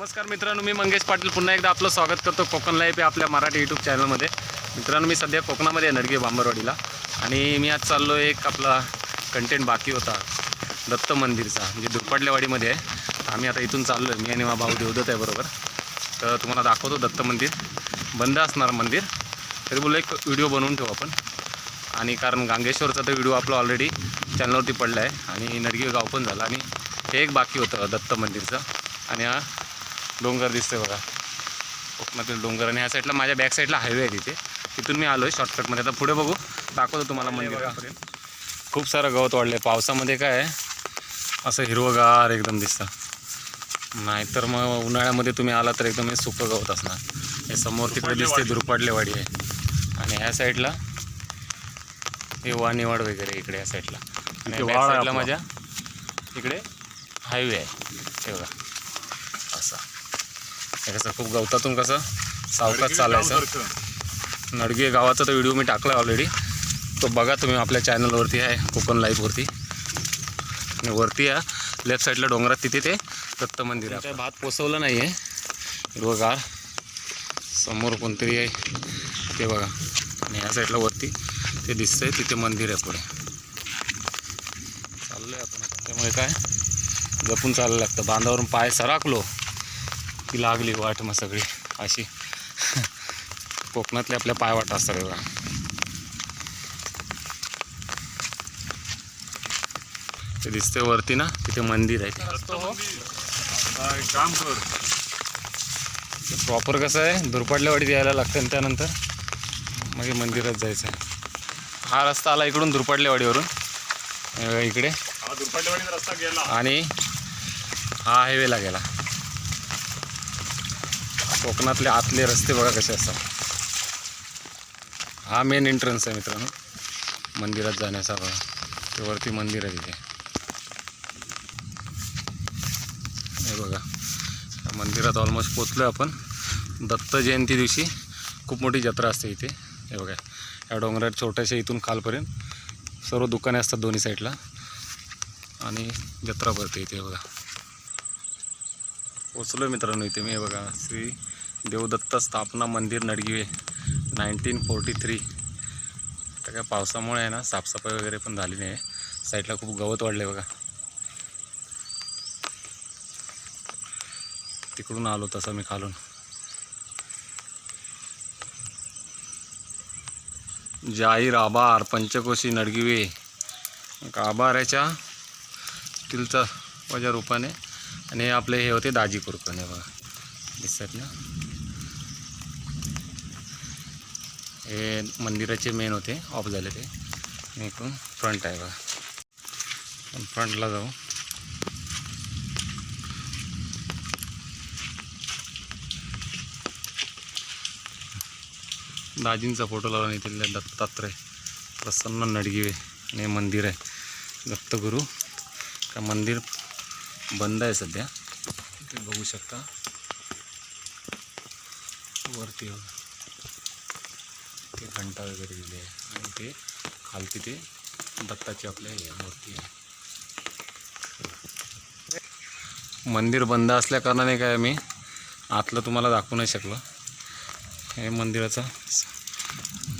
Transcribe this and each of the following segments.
नमस्कार मित्रांनो मी मंगेश पाटील. पुन्हा एकदा आपलं स्वागत करतो कोकण लाईफ या आपल्या मराठी यूट्यूब चॅनलमध्ये मित्रांनो मी सध्या कोकणामध्ये आहे नडगे बांबरवाडीला. आणि मी आज चाललो एक आपला कंटेंट बाकी होता दत्त मंदिरचा म्हणजे दुर्पाडल्यावाडीमध्ये आहे. आम्ही आता इथून चाललो आहे मी आणि माझा भाऊ देवदत आहे बरोबर. तर तुम्हाला दाखवतो दत्त मंदिर. बंद असणार मंदिर. तरी बोललो एक व्हिडिओ बनवून ठेवू आपण. आणि कारण गांगेश्वरचा तर व्हिडिओ आपला ऑलरेडी चॅनलवरती पडला आहे आणि नडगे गाव पण झालं. आणि हे एक बाकी होतं दत्त मंदिरचं. आणि हा डोंगर दिसतोय बघा. कोकणातील डोंगर आणि ह्या साईडला माझ्या बॅक साईडला हायवे आहे तिथे. तिथून मी आलो आहे शॉर्टकटमध्ये. आता पुढे बघू. दाखवतो तुम्हाला मंदिरापर्यंत खूप सारं गवत वाढलं आहे पावसामध्ये काय आहे? असं हिरवगार एकदम दिसतं. नाहीतर मग उन्हाळ्यामध्ये तुम्ही आला तर एकदम हे सुकं गवत असणार. हे समोर तिकडे दिसते दुर्पाटलेवाडी आहे. आणि ह्या साईडला हे वाणीवाड वगैरे इकडे या साईडला. आणि. माझ्या इकडे हायवे आहे. बघा. असा हे कसं खूप गवतातून कसं सावकाश चालायचं. नडगे गावाचा तर व्हिडिओ मी टाकला ऑलरेडी तो बघा तुम्ही आपल्या चॅनलवरती आहे कोकण लाईफवरती आणि वरती या लेफ्ट साईडला डोंगरात तिथे ते दत्त मंदिर आहे. भात पोचवलं नाही आहे हिरवगार. समोर कोणतरी आहे. ते बघा. आणि ह्या साईडला वरती ते दिसतंय तिथे मंदिर आहे पुढे. चाललो आहे आपण. त्यामुळे काय? जपून चालायला लागतं. बांधावरून पाय सराकलो. की लागली वाट मग सगळी अशी. कोकणातले आपल्या पाय वाट असतात बघा. ते दिसते वरती ना तिथे मंदिर आहे. काम कर. प्रॉपर कसं आहे दुर्पाटल्यावाडीत यायला लागतं आणि त्यानंतर. मग हे मंदिरात जायचं आहे. हा रस्ता आला इकडून दुर्पाटलेवाडीवरून बघा इकडे. दुर्पाटवाडीचा रस्ता गेला. आणि हा हायवेला गेला. कोकणातले आतले रस्ते बघा कसे असतात. हा मेन एंट्रन्स आहे मित्रांनो. मंदिरात जाण्याचा बघा. ते वरती मंदिर आहे तिथे. हे बघा. मंदिरात ऑलमोस्ट पोचलो आहे आपण. दत्त जयंती दिवशी खूप मोठी जत्रा असते इथे. हे बघा. या डोंगरात छोट्याशा इथून खालपर्यंत सर्व दुकाने असतात दोन्ही साईडला आणि जत्रा भरते इथे बघा. पोचलो मित्रांनो इथे. मी बघा श्री देवदत्त स्थापना मंदिर नडगिवे नाईन्टीन फोर्टी थ्री तर काय पावसामुळे आहे ना साफसफाई वगैरे पण झाली नाही आहे. साईडला खूप गवत वाढले बघा. तिकडून आलो तसं मी खालून. जाहीर आभार पंचकोशी नडगिवे. आभाराच्या तिलचा माझ्या रूपाने आणि आपले हे होते दाजी कुरकणे बघा. दिसतात ना? हे मंदिराचे मेन होते. ऑफ झाले ते. इकडून फ्रंट आहे बघा. फ्रंटला जाऊ. दाजींचा फोटो लावला नाही तिथले दत्तात्रय. प्रसन्न नडगिवे आणि मंदिर आहे. दत्तगुरू का मंदिर बंद आहे सध्या. ते बघू शकता. वरती ते घंटा वगैरे दिली आहे. आणि ते खालती ते दत्ताची आपल्या हे मूर्ती आहे. मंदिर बंद असल्या कारणाने काय मी आतलं तुम्हाला दाखवू नाही शकलो. हे मंदिराचा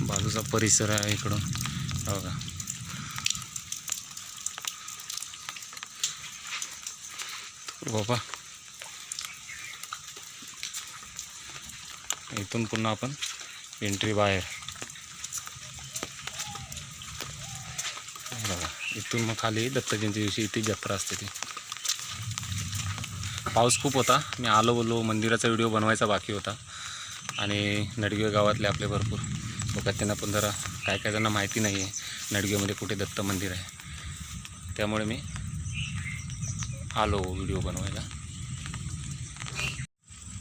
बाजूचा परिसर आहे इकडून. हो का बाबा. इथून पुन्हा आपण एंट्री बाहेर. बघा इथून मग खाली दत्त जयंती दिवशी इथे जत्रा असते ती. पाऊस खूप होता. मी आलो बोललो मंदिराचा व्हिडिओ बनवायचा बाकी होता. आणि नडगे गावातले आपले भरपूर लोक त्यांना पण जरा काय काय जणांना माहिती नाही आहे नडगेमध्ये कुठे दत्त मंदिर आहे. त्यामुळे मी आलो व्हिडिओ बनवायला.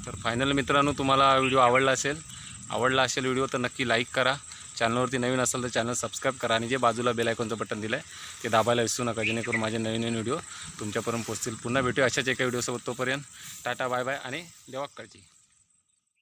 तर फायनल मित्रांनो तुम्हाला व्हिडिओ आवडला असेल आवडला असेल व्हिडिओ तर नक्की लाईक करा. चॅनलवरती नवीन असेल तर चॅनल सबस्क्राईब करा आणि जे बाजूला बेल आयकॉनचं बटन दिलं आहे ते दाबायला विसरू नका जेणेकरून माझे नवीन नवीन व्हिडिओ तुमच्यापर्यंत पोहोचतील. पुन्हा भेटू अशाच एका व्हिडिओसोबत तोपर्यंत. टाटा बाय बाय आणि देवा काळजी